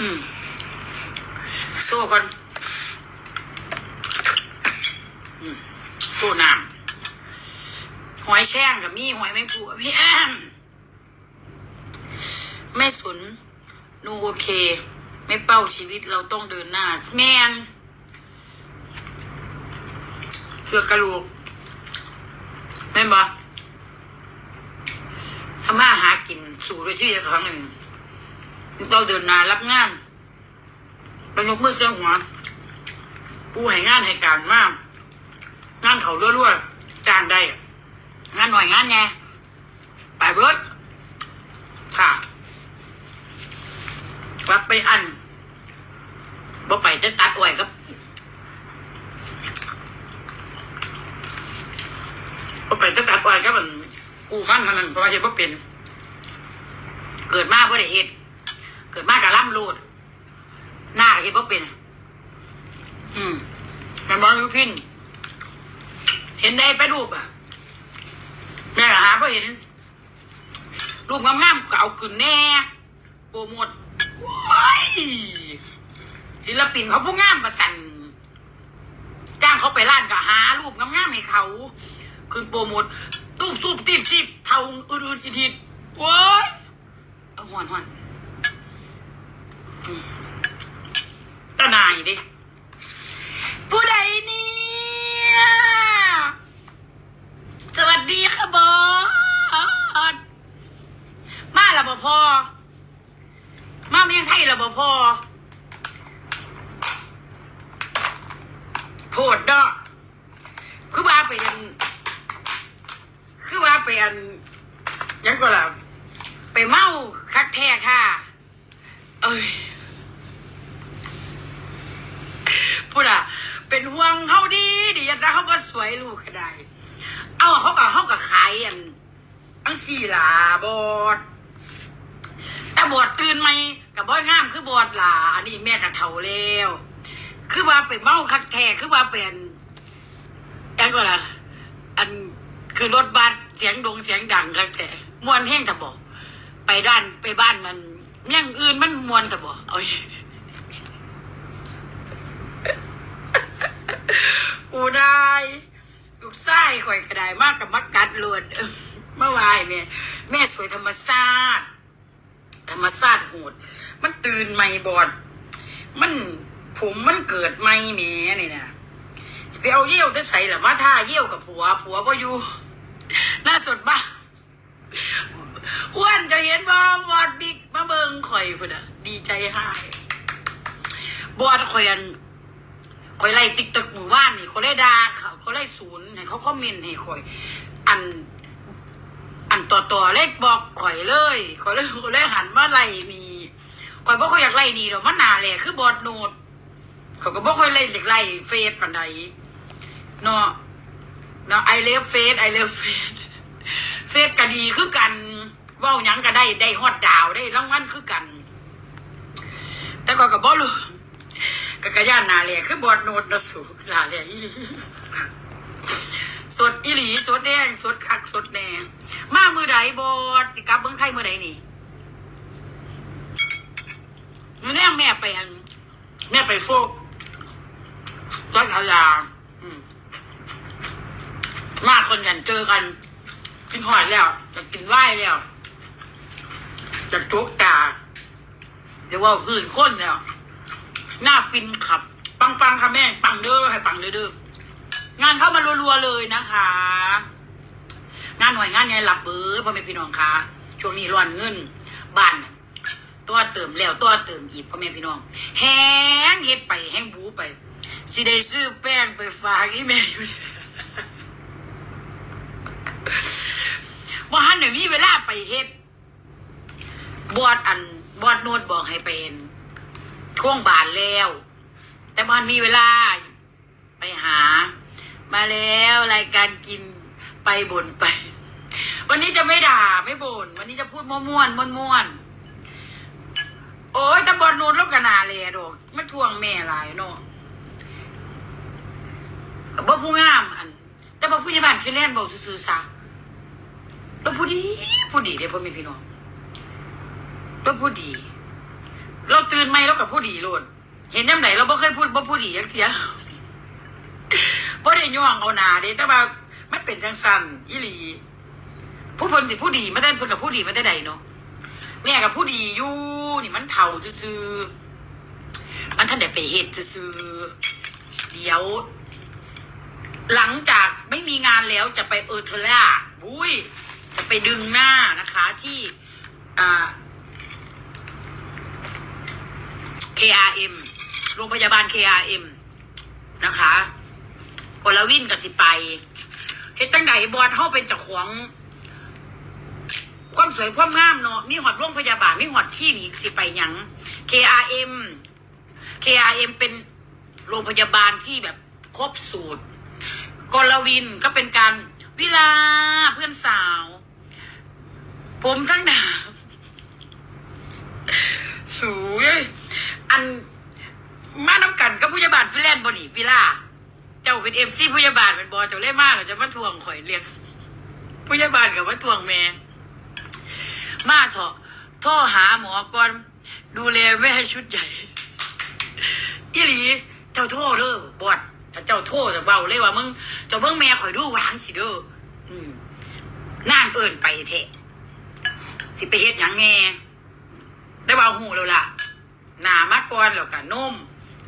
อืมโซ่ก่อนอืมโซ่น้ำหอยแช่งกับมีหอยแมงปูกับมีแอมไม่สนนูโอเค ไม่เป้าชีวิตเราต้องเดินหน้า แมนเสือกระโหลกแม่นบ่ทำมาหากินสู่ด้วยชีวิตครั้งหนึ่ง ต้องเดินนารับงานไปยกมือเสียงหัวปูให้งานให้การมากงานเขารั่วๆจ้างได้ งานหน่อยงานไงไปเบิดค่ะรับไปอันบ่ไปจะตัดอ้อยครับบ่ไปจะตัดอ้อยก็มันกูมันเท่านั้นเพราะว่าเห็นว่าเป็น เกิดมาเพื่อได้เห็ดเกิดมากับล่ำโลดหน้าก็เห็นว่าเป็น อืมแม่บอกลูกพินเห็นได้ไปรูปอะแม่หาเพเห็น รูปงามๆก็เอาขึ้นแน่โปรโมทว้ายศิลปินเขาผู้งามประสันจ้างเขาไปร้านก็หา รูปงามๆให้เขาขึ้นโปรโมทตุ้มซุบตีบตีบเท่าอื่นๆอีกทีว้ายเอาหวนหวน ตานายดิ ผู้ใดเนี่ยสวัสดีค่ะบอสมาละบ่พอมาเมียงไทยละบ่พอโพดดอกคือว่าไปอันคือว่าไปอันยังก็ล่ะไปเมาคักแท้ค่ะ เอ้ย พูดอะ เป็นห่วงเขาดีดียันนเขาก็สวยลูกก็ได้ เอาเขากับเขากับขายอันอังสี่หลาบอดแต่บอดตื่นไหมกับบอดงามคือบอดหลาอันนี้แม่กับเฒ่าแล้วคือว่าไปเมาคักแท้คือว่าเป็นยังก็ล่ะอันคือรถบัสเสียงดงเสียงดังคักแท้มวนแห้งตะบอกไปด้านไปบ้านมันยังอื่นมันมวนตะบอกเอ้ย อูได้ลูกไส้ข่อยกระไดมากกับมักกัดลวดเมื่อวายแม่แม่สวยธรรมชาติธรรมชาติโหด มันตื่นใหม่บอด มันผมมันเกิดใหม่แม่นี่นะจะไปเอาเยี่ยวจะใส่หรือมาท่าเยี่ยวกับผัว ผัวบ่อยู่น่าสดบ้าอ้วนจะเห็นบ่บอดบิ๊กมาเบิงข่อยพุ่นอะดีใจหายบอดข่อยอัน ข่อยไล่ติ๊กตึกหมู่บ้านนี่เขาไล่ดาเขาเขาไล่ศูนย์ให้เขาคอมเมนต์ให้ข่อยอัน อันต่อต่อเลขบอกข่อยเลยข่อยเลยข่อยเลยหันมาไล่นี่ข่อยบ่ค่อยอยากไล่นี่ดอกมันหนาแหละคือบอดโนดเขาก็บ่ค่อยไล่เด็กไล่เฟซปานใดเนาะเนาะไอเลฟเฟซไอเลฟเฟซเฟซก็ดีคือกันเว้าหยังก็ได้ได้ฮอดดาวได้รางวัลคือกัน แต่ก็ก็บ่รู้ กะกะย่านนาเลยคือบอดโนดนะสูลาเลยสดอีหลีสดแดงสดคักสดแดงมามือใดบอดจิกลับเบิ้งไทยมือใดนี่หนูแน่แม่ไปอันแม่ไปโฟกรัฐยาอืมมาคนกันเจอกัน กินหอยแล้วจะกินไหวแล้วจะทุกตาเดี๋ยวว่าอื่นคนแล้ว หน้าฟินขับปังปังๆค่ะแม่ ปังเด้อให้ปังเด้อเด้องานเข้ามารัวๆเลยนะคะ งานหน่วยงานใหญ่หลับเบอร์พ่อแม่พี่น้องค่ะช่วงนี้ร้อนเงินบ้านตัวเติมแล้วตัวเติมอีกพ่อแม่พี่น้อง แห้งเฮ็ดไปแห้งบูไปสิได้ซื้อแป้งไปฝากอีแม่อยู่ว่าฮันเนี่ยมีเวลาไปเฮ็ดบอดอันบอดโนดบอกให้เป็น ท่วงบานแล้ว แต่มันมีเวลา ไปหา มาแล้วรายการกินไปบ่นไป วันนี้จะไม่ด่าไม่บ่นวันนี้จะพูดม่วนม่วนๆม่วนโอ้ยแต่บอดโนดแล้วกนาเลยดอกมาทวงแม่หลายเนาะบ่ผู้งามอัน แต่บ่ผู้ใหญ่บ้านฟิแลนด์บอกซื่อๆซะแล้วผู้ดีผู้ดีเด้พ่อแม่พี่น้องแล้วผู้ดี เราตื่นไหมเรากับผู้ดีโลดเห็นยังไหนเราบ่เคยพูดบ่ผู้ดียักเทียบ่ได้ย่องเอาหนาเด้แต่ว่ามันเป็นจังสันอีหลี ผู้เพิ่นสิผู้ดีไมาได้เพิ่นกับผู้ดีไมาได้ใดเนาะแม่กับผู้ดีอยู่นี่มันเท่าซื่อมันท่านได้ไปเฮ็ดซื่อเดี๋ยว หลังจากไม่มีงานแล้วจะไปเออเทล่าบุ้ยจะไปดึงหน้านะคะที่อ่า KRM โรงพยาบาล KRM นะคะกลวินกับสิไปเฮ็ดตั้งไหนบอลเข้าเป็นเจ้าของความสวยความงามเนาะมีหอดโรงพยาบาลมีหอดที่นี่สิไปยัง KRM KRM เป็นโรงพยาบาลที่แบบครบสูตรกลวินก็เป็นการวิลาเพื่อนสาว ผมทั้งหนาสวย อันมาน้ำกันกับผู้ยาบาลฟิแลนด์บอนี่วิล่าเจ้าเป็นเอฟซีผู้ยาบาลเป็นบอเจ้าเล่มากเราจะมาทวงข่อยเรียกผู้ยาบาลกับว่าทวงแม่มาเถอะโทรหาหมอก่อนดูแลแม่ให้ชุดใหญ่อีหลีเจ้าโทษเด้อบอดถ้าเจ้าโทษจะเบาเลยว่ามึงเจ้าเบิ่งแม่ข่อยดูวางสิเด้ออืมน่านเอินไปเทะสิไปเฮ็ดหยังแง่แต่ว่าหูแล้วล่ะ หนามาก่อนแล้วก็นุ่ม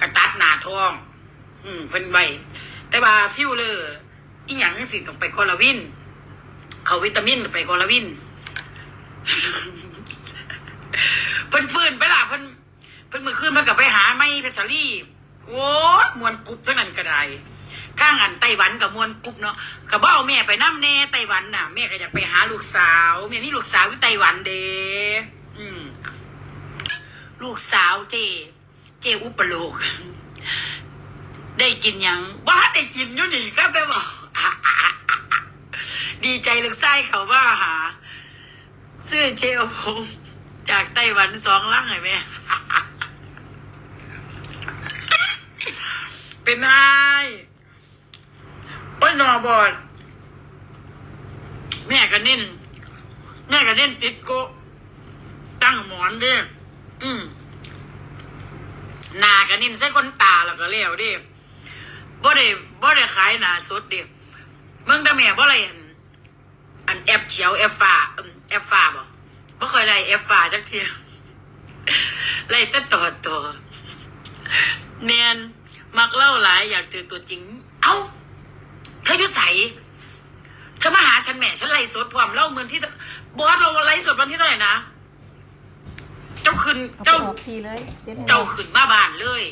กระตัดหนาทอง อืมเพิ่นไว้แต่ว่าฟิวเลอร์อีหยังสิต้องไปคอลลาวิน เขาวิตามินไปคอลลาวินเพิ่นฟื้นไปล่ะเพิ่นเพิ่นมือคืนเพิ่นกับไปหาไม่เพชรลี่โอ้มวนกรุบทั้งนั้นก็ได้ข้างอันไต้หวันกับมวนกรุบเนาะกับเบ้าแม่ไปน้ำแน่ไต้หวันน่ะแม่ก็อยากไปหาลูกสาวแม่มีลูกสาวอยู่ไต้หวันเด้อืม ลูกสาวเจ เจอุปโลก ได้กินยังบ้าได้กินอยู่นี่ครับแต่บอกดีใจลูกไส้เขาว่าหาซื้อเจลผมจากไต้หวันสองลังไงแม่เป็นไงโอ้ยนอบอดแม่ก็เน้นแม่ก็เน้นติดโกตั้งหมอนเด้ อืมหนาก็เน้นใส่คนตาแล้วก็เลี้ยวด้บ่ได้บ่ได้ขายหนาสดเด้เมืองตาแม่บ่อะไรอันแอปเขียวแอปฟ้าแอปฟ้าบ่บ่ค่อยไล่แอปฟ้าจักเทียไล่แต่ต่อต่อเนียนมักเล่าหลายอยากเจอตัวจริง เอ้าเธอยู่ใสเธอมาหาฉันแม่ฉันไล่สดพร้อมเล่าเมือนที่บอสเราไล่สดวันที่เท่าไหร่นะาขึ้นเจ้าเจ้า ออกทีเลยเจ็ดโมงเจ้าขึ้นมาบ้านเลย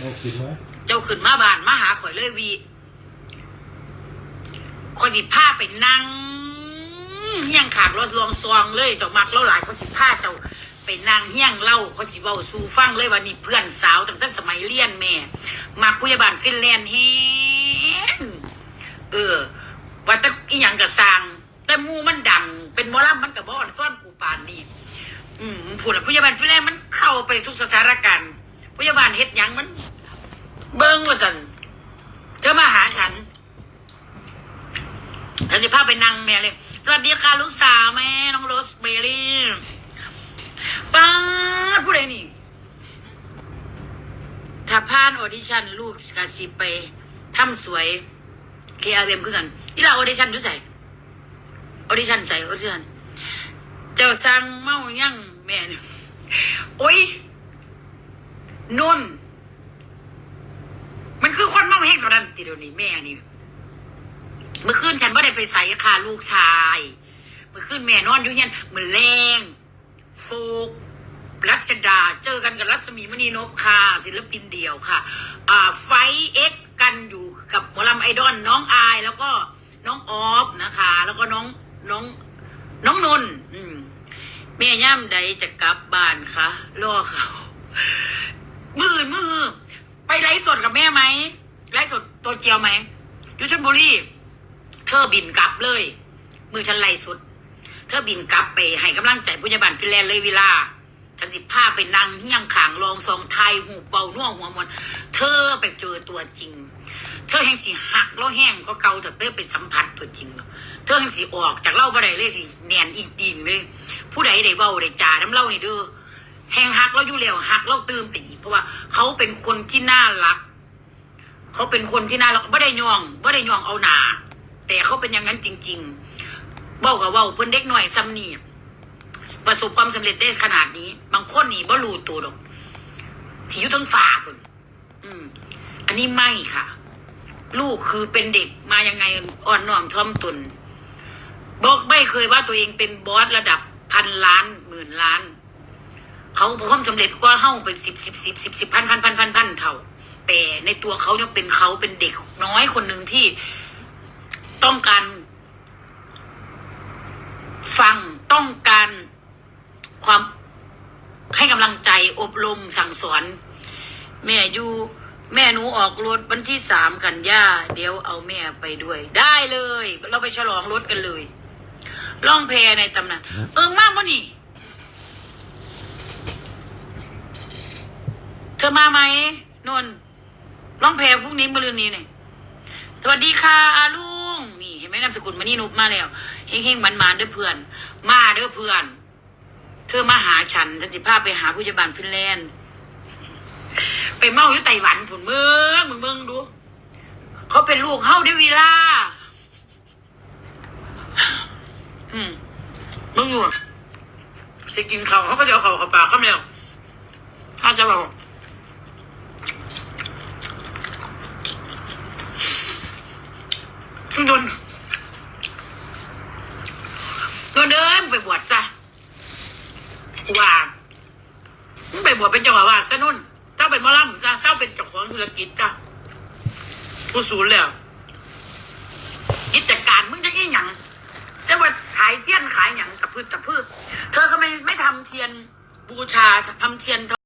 เอาขึ้นไหมเจ้าขึ้นมาบ้านมาหาข่อยเลยวีข่อยสิผ้าไปนั่งเฮียงขางรถลวงซองเลยเจ้ามักเล่าหลายข่อยสิผ้าเจ้าไปนั่งเฮียงเล่าข่อยสิเว้าสู่ฟังเลยว่านี่เพื่อนสาวตั้งแต่สมัยเรียนแม่มักผู้ใหญ่บ้านฟินแลนด์แฮงเออ ว่าแต่อีหยังกะสร้าง แต่หมูมันดัง เป็นหมอลำมันกับบ่อนซ่อนกูปานนี่ อืมพูดแล้วผู้ใหญ่บ้านฟิแลนด์มันเข้าไปทุกสถานการณ์ผู้ใหญ่บ้านเฮ็ดหยังมัน เบิ้งว่าสันเธอมาหาฉันฉันจะพาไปนั่งแม่เลย สวัสดีค่ะลูกสาวแม่ น้องโรสเบอรี่ป้าดผู้ใดนี่ ถ้าผ่านออดิชั่นลูกกะสิไปทำสวยเคอเอ็มคือกันนี่เราออดิชั่นดูใส่ออดิชั่นใส่ออดิชั่น เจ้าสั่งเมายั่งแม่นโอ้ยนุ่น มันคือคนเมาแห้งเท่านั้นติเดี๋ยวนี้แม่นี่ เมื่อคืนฉันไม่ได้ไปใส่คาลูกชาย เมื่อคืนแม่นอนอยู่เฮียนเหมือนแรงฟูกรัชดา เจอกันกับรัศมีมณีนพค่ะ ศิลปินเดี่ยวค่ะ อ่า ไฟเอ็กกันอยู่กับหมอลำไอดอลน้องอาย แล้วก็น้องออฟนะคะ แล้วก็น้องน้อง น้องนนท์อืมแม่ย่ำใดจะกลับบ้านคะรอเขามืออื่นมือไปไลฟ์สดกับแม่ไหมไลฟ์สดตัวเจียวไหมยูชนบุรีเธอบินกลับเลย มือฉันไลฟ์สดเธอบินกลับไปให้กำลังใจผู้ใหญ่บ้านฟินแลนด์เลยเวลาฉันสิพาไปนั่งเฮี้ยงขางรองซองไทยหูเป่าน่วหัวมวนเธอไปเจอตัวจริง เธอแห่งสีหักแล้วแห้งก็เกาแต่เพื่อเป็นสัมผัสตัวจริง เธอแห่งสีออกจากเล่าบ่ได้เลยสิแนนอิงติงเลย ผู้ใดได้เว้าได้จาน้ำเล่านี่เด้อแหงหักเราอยู่แล้วหักเราตื่มไปอีกเพราะว่าเขาเป็นคนที่น่ารัก เขาเป็นคนที่น่ารักไม่ได้ย่องไม่ได้ย่องเอาหนาแต่เขาเป็นอย่างนั้นจริง ๆเบ้ากับเบ้าเพิ่นเด็กหน่อยซ้ำนี่ประสบความสำเร็จได้ขนาดนี้ บางคนนี่บ่รู้ตัวดอกสิอยู่ทั้งฝ่าพุ่นอืม อันนี้ไม่ค่ะ ลูกคือเป็นเด็กมายังไงอ่อนน้อมถ่อมตน บอกไม่เคยว่าตัวเองเป็นบอสระดับพันล้านหมื่นล้าน เขาความสำเร็จก็เฮ้าเป็นสิบสิบสิบสิบสิบพันพันพันพันพันเท่า แต่ในตัวเขายังเป็นเขาเป็นเด็กน้อยคนหนึ่งที่ต้องการฟังต้องการความให้กำลังใจอบรมสั่งสอน แม่อยู่แม่หนูออกรถวันที่สามกันย่าเดี๋ยวเอาแม่ไปด้วย ได้เลย เราไปฉลองรถกันเลย ล่องแพในตำนานเอิงมากวะนี่ เธอมาไหมนนท์ล่องแพพรุ่งนี้มะรืนนี้เนี่ยสวัสดีค่ะอาลุงนี่เห็นไหมนามสกุลมานี่นุบมาแล้วเฮงๆมันๆเด้อเพื่อน มาเด้อเพื่อน เธอมาหาฉันฉันจะพาไปหาผู้จัดการฟินแลนด์ไปเมาอยู่ไต้หวันผุนเมืองมึงเมืองดู เขาเป็นลูกเฮาเดอวีล่า อืมมึงอยู่จะกินเขาเขาก็จะเอาเขาเข้าปากเขาแล้วถ้าจะบอกโดนโดนเดินไปบวชจ้ะว่ามึงไปบวชเป็นเจ้าอาวาสจ้ะนุ่นเจ้าเป็นมอลำจ้ะเจ้าเป็นเจ้าของธุรกิจจ้ะผู้สูนแล้วกิจาขายเทียนขายอย่างกับพืชกับพืชเธอทำไมไม่ทำเทียนบูชาทำเทียน